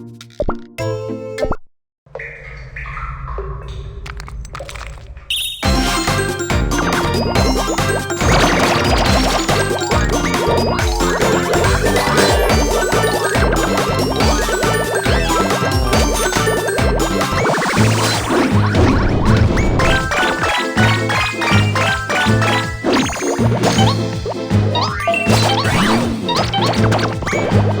you Música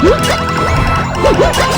Woo!